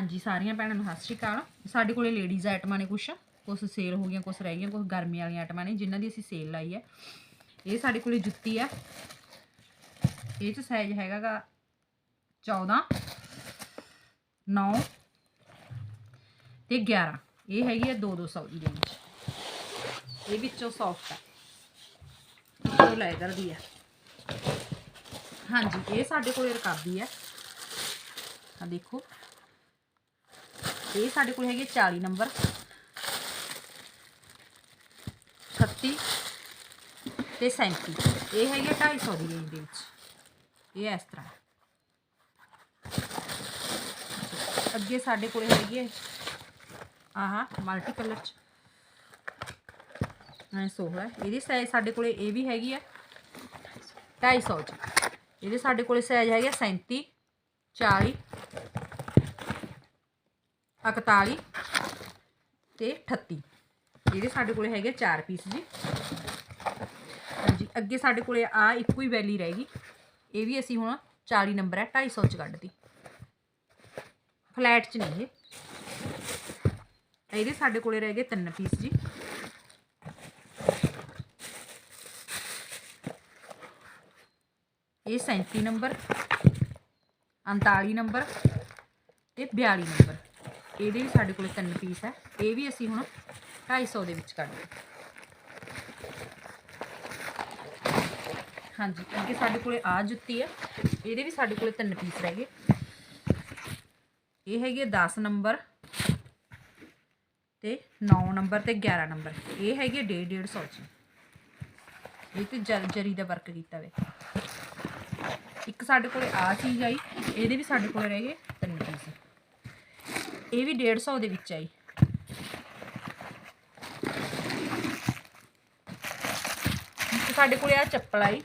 ਹਾਂਜੀ, ਸਾਰੀਆਂ ਭੈਣਾਂ ਨੂੰ ਸਤਿ ਸ਼੍ਰੀ ਅਕਾਲ। ਸਾਡੇ ਕੋਲੇ ਲੇਡੀਜ਼ ਆਈਟਮਾਂ ਨੇ ਕੁਛ। ਕੁਛ ਸੇਲ ਹੋ ਗਈਆਂ, ਕੁਛ ਰਹਿ ਗਈਆਂ, ਕੁਛ ਗਰਮੀ ਵਾਲੀਆਂ ਆਈਟਮਾਂ ਨੇ, ਜਿਨ੍ਹਾਂ ਦੀ ਅਸੀਂ ਸੇਲ ਲਾਈ ਹੈ। ਇਹ ਸਾਡੇ ਕੋਲੇ ਜੁੱਤੀ ਆ। ਇਹ ਚ ਸਾਈਜ਼ ਹੈਗਾਗਾ 14 9 ਤੇ 11 ਇਹ ਹੈਗੀ ਆ 2 200 ਦੀ ਰੇਂਜ ਇਹ ਵਿੱਚੋਂ ਸੌਫਟ ਹੈ ਉਹ ਲੈਦਰ ਦੀ ਹੈ ਹਾਂਜੀ, ਇਹ ਸਾਡੇ ਕੋਲੇ ਰਕਾਬੀ ਹੈ ਆ ਦੇਖੋ। ਇਹ ਸਾਡੇ ਕੋਲ ਹੈਗੇ 40 ਨੰਬਰ 36 ਤੇ 37 ਇਹ ਹੈਗੇ 250 ਦੀ ਰੇਂਜ ਦੇ ਵਿੱਚ ਇਹ ਇਸ ਤਰ੍ਹਾਂ ਅੱਗੇ ਸਾਡੇ ਕੋਲ ਹੈਗੀ ਹੈ ਆਹ ਮਲਟੀ ਕਲਰ ਚ ਐ ਸੋਹਣਾ ਹੈ। ਇਹਦੀ ਸਾਈਜ਼ ਸਾਡੇ ਕੋਲੇ ਇਹ ਵੀ ਹੈਗੀ ਆ 250 ਚ ਇਹਦੇ ਸਾਡੇ ਕੋਲੇ ਸਾਈਜ਼ ਹੈਗੇ 37 40 41 ਤੇ 38 ਇਹਦੇ ਸਾਡੇ ਕੋਲੇ ਹੈਗੇ 4 ਪੀਸ ਜੀ। ਹਾਂਜੀ, ਅੱਗੇ ਸਾਡੇ ਕੋਲੇ ਆ ਇੱਕੋ ਹੀ ਵੈਲੀ ਰਹਿ ਗਈ। ਇਹ ਵੀ ਅਸੀਂ ਹੁਣ 40 ਨੰਬਰ ਹੈ 250 ਚ ਕੱਢਦੀ ਫਲੈਟ ਚ ਨਹੀਂ ਇਹ। ਇਹਦੇ ਸਾਡੇ ਕੋਲੇ ਰਹਿ ਗਏ 3 ਪੀਸ ਜੀ। ਇਹ 37 ਨੰਬਰ 39 ਨੰਬਰ ਤੇ 42 ਨੰਬਰ ਇਹਦੇ ਵੀ ਸਾਡੇ ਕੋਲ ਤਿੰਨ ਪੀਸ ਹੈ। ਇਹ ਵੀ ਅਸੀਂ ਹੁਣ 250 ਦੇ ਵਿੱਚ ਕੱਢ ਹਾਂਜੀ, ਅੱਗੇ ਸਾਡੇ ਕੋਲੇ ਆ ਜੁੱਤੀ ਹੈ। ਇਹਦੇ ਵੀ ਸਾਡੇ ਕੋਲੇ ਤਿੰਨ ਪੀਸ ਰਹਿ ਗਏ। ਇਹ ਹੈਗੇ 10 ਨੰਬਰ ਤੇ 9 ਨੰਬਰ ਤੇ 11 ਨੰਬਰ। ਇਹ ਹੈਗੇ 1.5 150 ਚ। ਇਹ ਤੇ ਜਰ- ਜਰੀ ਦਾ ਵਰਕ ਕੀਤਾ ਵੇ। ਇੱਕ ਸਾਡੇ ਕੋਲੇ ਆ ਚੀਜ਼ ਆਈ। ਇਹਦੇ ਵੀ ਸਾਡੇ ਕੋਲੇ ਰਹਿ ਗਏ ਤਿੰਨ ਪੀਸ ਇਹ ਵੀ 150 ਦੇ ਵਿੱਚ ਆਈ ਇੱਕ ਸਾਡੇ ਕੋਲੇ ਆ ਚੱਪਲ ਆਈ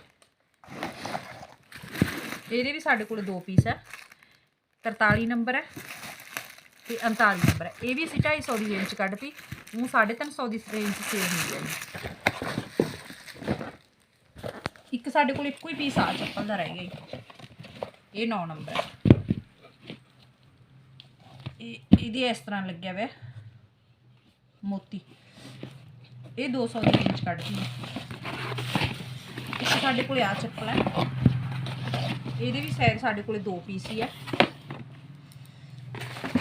ਇਹਦੇ ਵੀ ਸਾਡੇ ਕੋਲ ਦੋ ਪੀਸ ਹੈ 43 ਨੰਬਰ ਹੈ ਤੇ 39 ਨੰਬਰ ਹੈ ਇਹ ਵੀ ਅਸੀਂ 250 ਦੀ ਰੇਂਜ 'ਚ ਕੱਢਤੀ। ਉਹ 350 ਦੀ ਰੇਂਜ 'ਚ ਸੇਲ ਹੁੰਦੀ ਹੈ ਜੀ। ਇੱਕ ਸਾਡੇ ਕੋਲ ਇੱਕੋ ਹੀ ਪੀਸ ਆ, ਚੱਪਲ ਦਾ ਰਹਿ ਗਿਆ ਜੀ। ਇਹ 9 ਨੰਬਰ ਹੈ ਇਹ ਇਹਦੇ ਇਸ ਤਰ੍ਹਾਂ ਲੱਗਿਆ ਹੋਇਆ ਮੋਤੀ। ਇਹ 200 ਦੀ ਰੇਂਜ ਕੱਢਦੀ ਹੈ। ਇੱਕ ਸਾਡੇ ਕੋਲੇ ਆ ਚੱਪਲ ਹੈ। ਇਹਦੇ ਵੀ ਸਾਈਜ਼ ਸਾਡੇ ਕੋਲੇ ਦੋ ਪੀਸ ਹੀ ਹੈ।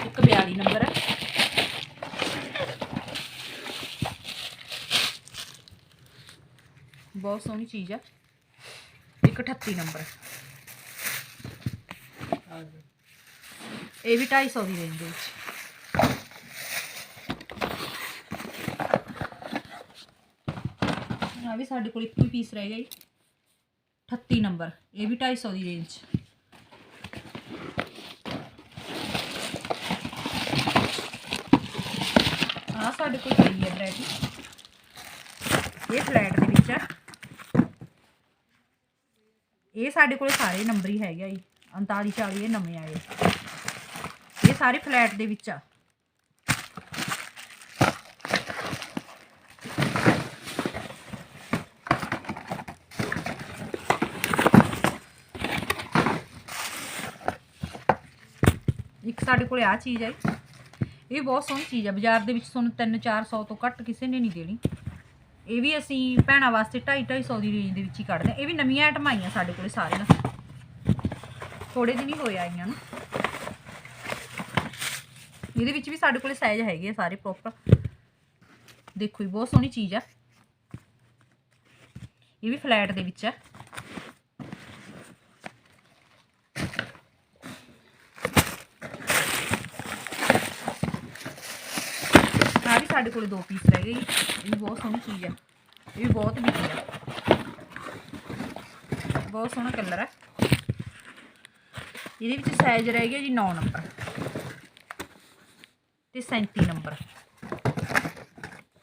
ਇੱਕ 42 ਨੰਬਰ ਹੈ। ਬਹੁਤ ਸੋਹਣੀ ਚੀਜ਼ ਹੈ। ਇੱਕ 38 ਨੰਬਰ ਇਹ ਵੀ 250 ਦੀ ਰੇਂਜ ਦੇ ਵਿੱਚ। ਆ ਵੀ ਸਾਡੇ ਕੋਲ ਇੱਕੋ ਹੀ ਪੀਸ ਰਹਿ ਗਿਆ ਜੀ। 38 ਨੰਬਰ ਇਹ ਵੀ 250 ਦੀ ਰੇਂਜ ਆ ਸਾਡੇ ਕੋਲ ਪਈ ਹੈ ਵੈਰਾਈਟੀ ਇਹ ਫਲੈਟ ਦੇ ਵਿੱਚ ਹੈ। ਇਹ ਸਾਡੇ ਕੋਲ ਸਾਰੇ ਨੰਬਰ ਹੀ ਹੈਗਾ ਜੀ। 39 40 ਇਹ ਨਵੇਂ ਆਏ ਇਹ ਸਾਰੇ ਫਲੈਟ ਦੇ ਵਿੱਚ ਆ। ਇੱਕ ਸਾਡੇ ਕੋਲੇ ਆ ਚੀਜ਼ ਹੈ ਇਹ ਬਹੁਤ ਸੋਹਣੀ ਚੀਜ਼ ਹੈ ਬਾਜ਼ਾਰ ਦੇ ਵਿੱਚ ਤੁਹਾਨੂੰ 3-400 ਤੋਂ ਘੱਟ ਕਿਸੇ ਨੇ ਨਹੀਂ ਦੇਣੀ। ਇਹ ਵੀ ਅਸੀਂ ਭੈਣਾਂ ਵਾਸਤੇ 2.5-250 ਦੀ ਰੇਂਜ ਦੇ ਵਿੱਚ ਹੀ ਕੱਢਦੇ ਹਾਂ। ਇਹ ਵੀ ਨਵੀਆਂ ਆਈਟਮਾਂ ਆਈਆਂ ਸਾਡੇ ਕੋਲੇ ਸਾਰੀਆਂ ਥੋੜੇ ਦਿਨ ਹੀ ਹੋਏ ਆਈਆਂ ਨੂੰ। ਇਹਦੇ ਵਿੱਚ ਵੀ ਸਾਡੇ ਕੋਲੇ ਸਾਈਜ਼ ਹੈਗੇ ਆ ਸਾਰੇ ਪ੍ਰੋਪਰ ਦੇਖੋ ਜੀ, ਬਹੁਤ ਸੋਹਣੀ ਚੀਜ਼ ਆ। ਇਹ ਵੀ ਫਲੈਟ ਦੇ ਵਿੱਚ ਹੈ ਆ ਵੀ ਸਾਡੇ ਕੋਲੇ ਦੋ ਪੀਸ ਰਹਿ ਗਏ ਜੀ। ਇਹ ਵੀ ਬਹੁਤ ਸੋਹਣੀ ਚੀਜ਼ ਆ। ਇਹ ਵੀ ਬਹੁਤ ਵਿਕੀ ਆ। ਬਹੁਤ ਸੋਹਣਾ ਕਲਰ ਹੈ ਇਹਦੇ ਵਿੱਚ ਸਾਈਜ਼ ਰਹਿ ਗਿਆ ਜੀ 9 ਨੰਬਰ ਤੇ 37 ਨੰਬਰ।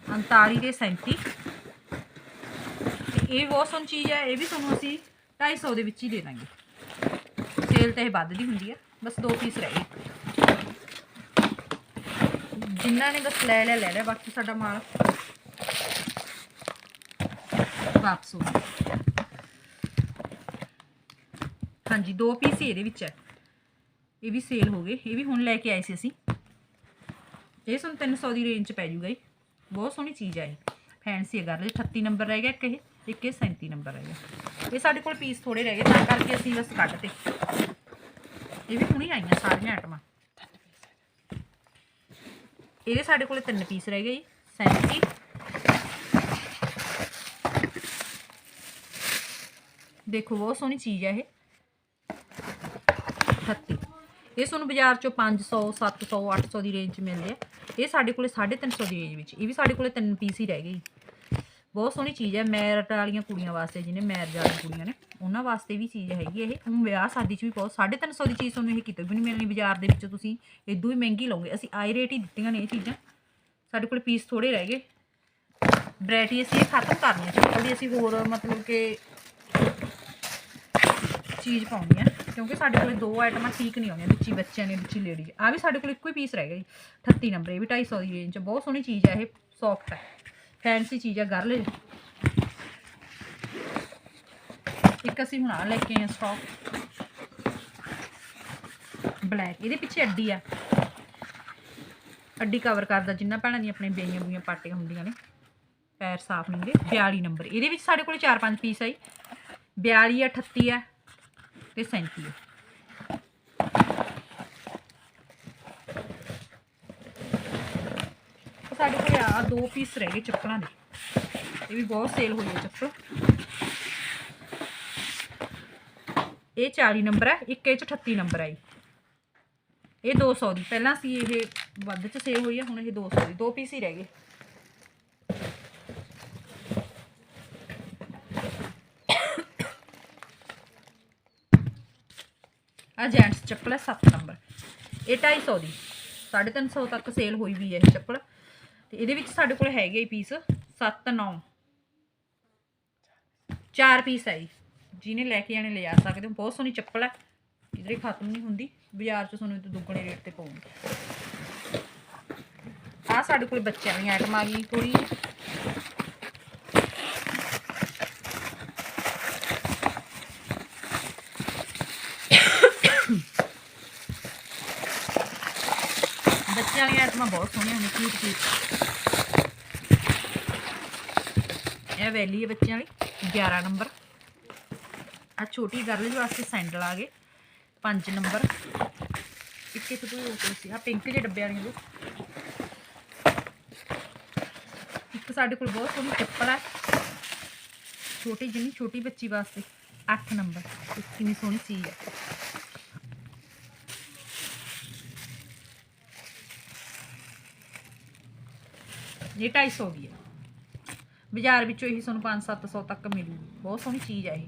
39 ਤੇ 37 ਤੇ ਇਹ ਬਹੁਤ ਸੋਹਣੀ ਚੀਜ਼ ਹੈ, ਇਹ ਵੀ ਤੁਹਾਨੂੰ ਅਸੀਂ 250 ਦੇ ਵਿੱਚ ਹੀ ਦੇ ਦਾਂਗੇ। ਸੇਲ ਤਾਂ ਇਹ ਵੱਧ ਦੀ ਹੁੰਦੀ ਹੈ, ਬਸ ਦੋ ਪੀਸ ਰਹਿ ਗਏ। ਜਿਨ੍ਹਾਂ ਨੇ ਬਸ ਲੈ ਲਿਆ ਲੈ ਲਿਆ, ਬਾਕੀ ਸਾਡਾ ਮਾਲ ਵਾਪਸ ਹੋ ਗਿਆ। ਹਾਂਜੀ, ਦੋ ਪੀਸ ਹੀ ਇਹਦੇ ਵਿੱਚ ਹੈ। ਇਹ ਵੀ ਸੇਲ ਹੋ ਗਏ, ਇਹ ਵੀ ਹੁਣ ਲੈ ਕੇ ਆਏ ਸੀ ਅਸੀਂ। ਇਹ ਸਾਨੂੰ 300 ਦੀ ਰੇਂਜ ਚ ਪੈ ਜੂਗਾ ਜੀ। ਬਹੁਤ ਸੋਹਣੀ ਚੀਜ਼ ਹੈ ਇਹ। ਫੈਂਸੀ ਹੈ ਗੱਲ। 38 ਨੰਬਰ ਰਹਿ ਗਿਆ ਇੱਕ ਇਹ ਇੱਕ ਇਹ 37 ਨੰਬਰ ਰਹਿ ਗਿਆ। ਇਹ ਸਾਡੇ ਕੋਲ ਪੀਸ ਥੋੜੇ ਰਹਿ ਗਏ, ਤਾਂ ਕਰਕੇ ਅਸੀਂ ਬਸ ਕੱਢਤੇ ਇਹ ਵੀ ਹੁਣੇ ਆਈਆਂ ਸਾਰੀਆਂ ਆਈਟਮਾਂ। ਇਹਦੇ ਸਾਡੇ ਕੋਲ ਤਿੰਨ ਪੀਸ ਰਹਿ ਗਏ ਜੀ 37 ਦੇਖੋ, ਬਹੁਤ ਸੋਹਣੀ ਚੀਜ਼ ਹੈ ਇਹ। 38 ਇਹ ਤੁਹਾਨੂੰ ਬਾਜ਼ਾਰ ਚੋਂ 500 700 800 ਦੀ ਰੇਂਜ 'ਚ ਮਿਲਦੇ ਆ। ਇਹ ਸਾਡੇ ਕੋਲੇ 350 ਦੀ ਰੇਂਜ ਵਿੱਚ, ਇਹ ਵੀ ਸਾਡੇ ਕੋਲੇ ਤਿੰਨ ਪੀਸ ਹੀ ਰਹਿ ਗਏ ਬਹੁਤ ਸੋਹਣੀ ਚੀਜ਼ ਹੈ, ਮੈਰਿਟ ਵਾਲੀਆਂ ਕੁੜੀਆਂ ਵਾਸਤੇ, ਜਿਹਨੇ ਮੈਰਿਜ ਵਾਲੀਆਂ ਕੁੜੀਆਂ ਨੇ, ਉਹਨਾਂ ਵਾਸਤੇ ਵੀ ਚੀਜ਼ ਹੈਗੀ ਇਹ। ਹੁਣ ਵਿਆਹ ਸ਼ਾਦੀ 'ਚ ਵੀ ਬਹੁਤ 350 ਦੀ ਚੀਜ਼ ਤੁਹਾਨੂੰ ਇਹ ਕਿਤੇ ਵੀ ਨਹੀਂ ਮਿਲਣੀ ਬਾਜ਼ਾਰ ਦੇ ਵਿੱਚ, ਤੁਸੀਂ ਇਦੋਂ ਹੀ ਮਹਿੰਗੀ ਲਓਗੇ। ਅਸੀਂ ਆਈ ਰੇਟ ਹੀ ਦਿੱਤੀਆਂ ਨੇ ਇਹ ਚੀਜ਼ਾਂ। ਸਾਡੇ ਕੋਲ ਪੀਸ ਥੋੜੇ ਰਹਿ ਗਏ। ਵੈਰਾਈਟੀ ਅਸੀਂ ਇਹ ਖਤਮ ਕਰਨੀ ਹੈ। ਚੱਪਲ ਅਸੀਂ ਹੋਰ ਮਤਲਬ ਕਿ ਚੀਜ਼ ਪਾਉਣੀ ਹੈ। ਕਿਉਂਕਿ ਸਾਡੇ ਕੋਲੇ ਦੋ ਆਈਟਮਾਂ ਠੀਕ ਨਹੀਂ ਆਉਂਦੀਆਂ, ਵਿੱਚੀ ਬੱਚਿਆਂ ਨੇ ਵਿੱਚੀ ਲੇਡੀਜ਼ ਆ ਵੀ ਸਾਡੇ ਕੋਲ ਇੱਕੋ ਹੀ ਪੀਸ ਰਹਿ ਗਿਆ ਜੀ 38 ਨੰਬਰ ਇਹ ਵੀ 250 ਦੀ ਰੇਂਜ ਬਹੁਤ ਸੋਹਣੀ ਚੀਜ਼ ਹੈ ਇਹ ਸੌਫਟ ਹੈ ਫੈਂਸੀ ਚੀਜ਼ ਹੈ ਗਰਲ ਇੱਕ ਅਸੀਂ ਹੁਣ ਆ ਲੈ ਕੇ ਆਏ ਸਟਾਕ ਬਲੈਕ ਇਹਦੇ ਪਿੱਛੇ ਅੱਡੀ ਆ। ਅੱਡੀ ਕਵਰ ਕਰਦਾ, ਜਿੰਨਾ ਭੈਣਾਂ ਦੀਆਂ ਆਪਣੇ ਬੇਈਆਂ ਬੂਈਆਂ ਪਾਟੀਆਂ ਹੁੰਦੀਆਂ ਨੇ। ਪੈਰ ਸਾਫ਼ ਨਹੀਂ ਹੁੰਦੇ 42 ਨੰਬਰ ਇਹਦੇ ਵਿੱਚ ਸਾਡੇ ਕੋਲ 4-5 ਪੀਸ ਆਈ 42 ਆ 38 ਆ ਤੇ 37 ਸਾਡੇ ਕੋਲ ਆ ਦੋ ਪੀਸ ਰਹਿ ਗਏ ਚੱਪਲਾਂ ਦੇ। ਇਹ ਵੀ ਬਹੁਤ ਸੇਲ ਹੋਈ ਹੈ ਚੱਪਲ। ਇਹ 40 ਨੰਬਰ ਹੈ, ਇੱਕ ਇਹ ਚ 38 ਨੰਬਰ ਆਈ। ਇਹ 200 ਦੀ। ਪਹਿਲਾਂ ਸੀ ਇਹ ਵੱਧ ਚ ਸੇਲ ਹੋਈ ਹੈ, ਹੁਣ ਇਹ 200 ਦੀ। ਦੋ ਪੀਸ ਹੀ ਰਹਿ ਗਏ। ਆ ਜੈਂਟਸ ਚੱਪਲ ਹੈ 7 ਨੰਬਰ। ਇਹ 250 ਦੀ। 350 ਤੱਕ ਸੇਲ ਹੋਈ ਵੀ ਹੈ ਇਹ ਚੱਪਲ। ਤੇ ਇਹਦੇ ਵਿੱਚ ਸਾਡੇ ਕੋਲ ਹੈਗੇ ਪੀਸ 7 9 ਚਾਰ ਪੀਸ ਹੈ ਜੀ। ਜਿਹਨੇ ਲੈ ਕੇ ਜਾਣੇ ਲਿਆ ਸਕਦੇ ਹੋ। ਬਹੁਤ ਸੋਹਣੀ ਚੱਪਲ ਹੈ। ਕਿਧਰੇ ਖਤਮ ਨਹੀਂ ਹੁੰਦੀ। ਬਾਜ਼ਾਰ 'ਚ ਤੁਹਾਨੂੰ ਦੁੱਗਣੇ ਰੇਟ ਤੇ ਪਊਗੀ। ਆ ਸਾਡੇ ਕੋਲ ਬੱਚਿਆਂ ਦੀ ਆਈਟਮ ਆ ਗਈ। ਥੋੜੀ ਬੱਚਿਆਂ ਵਾਲੀਆਂ ਆਈਟਮਾਂ ਬਹੁਤ ਸੋਹਣੀਆਂ ਨੇ ਕਿਊਟ ਕਿਊਟ ਇਹ ਵੈਲੀ ਹੈ ਬੱਚਿਆਂ ਵਾਲੀ 11 ਨੰਬਰ। ਆ ਛੋਟੀ ਗਰਲ ਵਾਸਤੇ ਸੈਂਡਲ ਆ ਗਏ 5 ਨੰਬਰ। ਇੱਕ ਇੱਕ ਤੋਂ ਸੀ ਆ ਪਿੰਕ ਜਿਹੇ ਡੱਬੇ ਵਾਲੀਆਂ ਦੋ। ਇੱਕ ਸਾਡੇ ਕੋਲ ਬਹੁਤ ਸੋਹਣੀ ਚੱਪਲ ਹੈ ਛੋਟੀ ਜਿੰਨੀ ਛੋਟੀ ਬੱਚੀ ਵਾਸਤੇ 8 ਨੰਬਰ ਕਿੰਨੀ ਸੋਹਣੀ ਚੀਜ਼ ਹੈ ਇਹ 250 ਦੀ ਹੈ ਬਾਜ਼ਾਰ ਵਿੱਚੋਂ ਇਹੀ ਤੁਹਾਨੂੰ 5-700 ਤੱਕ ਮਿਲੂ। ਬਹੁਤ ਸੋਹਣੀ ਚੀਜ਼ ਹੈ ਇਹ।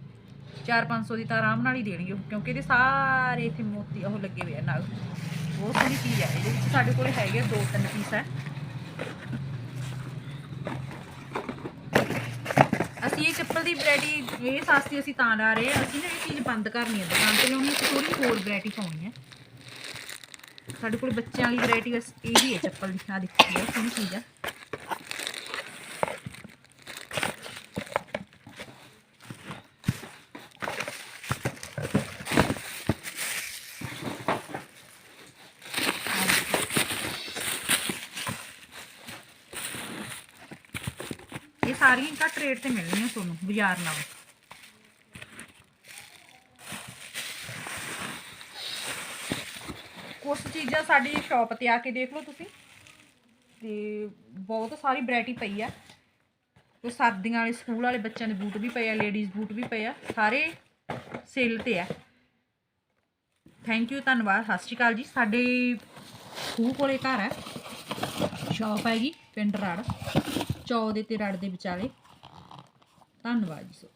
4-500 ਦੀ ਤਾਂ ਆਰਾਮ ਨਾਲ ਹੀ ਦੇਣਗੇ ਉਹ, ਕਿਉਂਕਿ ਇਹਦੇ ਸਾਰੇ ਇੱਥੇ ਮੋਤੀ ਉਹ ਲੱਗੇ ਹੋਏ ਆ ਨਾਲ। ਬਹੁਤ ਸੋਹਣੀ ਚੀਜ਼ ਹੈ ਇਹਦੇ ਵਿੱਚ ਸਾਡੇ ਕੋਲ ਹੈਗੇ ਆ ਦੋ ਤਿੰਨ ਪੀਸ ਹੈ। ਅਸੀਂ ਇਹ ਚੱਪਲ ਦੀ ਵੈਰਾਈਟੀ ਇਹ ਸਸਤੀ ਅਸੀਂ ਤਾਂ ਲਾ ਰਹੇ ਹਾਂ ਅਸੀਂ ਨਾ ਇਹ ਚੀਜ਼ ਬੰਦ ਕਰਨੀ ਹੈ ਦੁਕਾਨ ਤੇ ਲਿਆਉਣੀ ਹੈ ਥੋੜੀ ਹੋਰ ਵੈਰਾਈਟੀ ਪਾਉਣੀ ਹੈ ਸਾਡੇ ਕੋਲ ਬੱਚਿਆਂ ਵਾਲੀ ਵੈਰਾਈਟੀ ਇਹ ਵੀ ਹੈ ਚੱਪਲ ਦੀ। ਆ ਦੇਖੋ ਬਹੁਤ ਸੋਹਣੀ ਚੀਜ਼ ਹੈ ਸਾਰੀਆਂ ਘੱਟ ਰੇਟ ਤੇ ਮਿਲਣੀਆਂ ਤੁਹਾਨੂੰ, ਬਾਜ਼ਾਰ ਨਾਲੋਂ। ਕੁਝ ਚੀਜ਼ਾਂ ਸਾਡੀ ਸ਼ਾਪ ਤੇ ਆ ਕੇ ਦੇਖ ਲਓ ਤੁਸੀਂ। ਤੇ ਬਹੁਤ ਸਾਰੀ ਵੈਰਾਈਟੀ ਪਈ ਆ। ਤੇ ਸਰਦੀਆਂ ਵਾਲੇ ਸਕੂਲ ਵਾਲੇ ਬੱਚਿਆਂ ਦੇ ਬੂਟ ਵੀ ਪਏ ਆ ਲੇਡੀਜ਼ ਬੂਟ ਵੀ ਪਏ ਆ। ਸਾਰੇ ਸੇਲ ਤੇ ਆ। ਥੈਂਕ ਯੂ ਧੰਨਵਾਦ। ਸਤਿ ਸ਼੍ਰੀ ਅਕਾਲ ਜੀ। ਸਾਡੇ ਖੂਹ ਕੋਲੇ ਘਰ ਹੈ। ਸ਼ਾਪ ਹੈਗੀ, ਪਿੰਡ ਰਾੜ। ਚੌ ਦੇ ਤੇ ਰੜ ਦੇ ਵਿਚਾਲੇ। ਧੰਨਵਾਦ ਜੀ ਸੋ।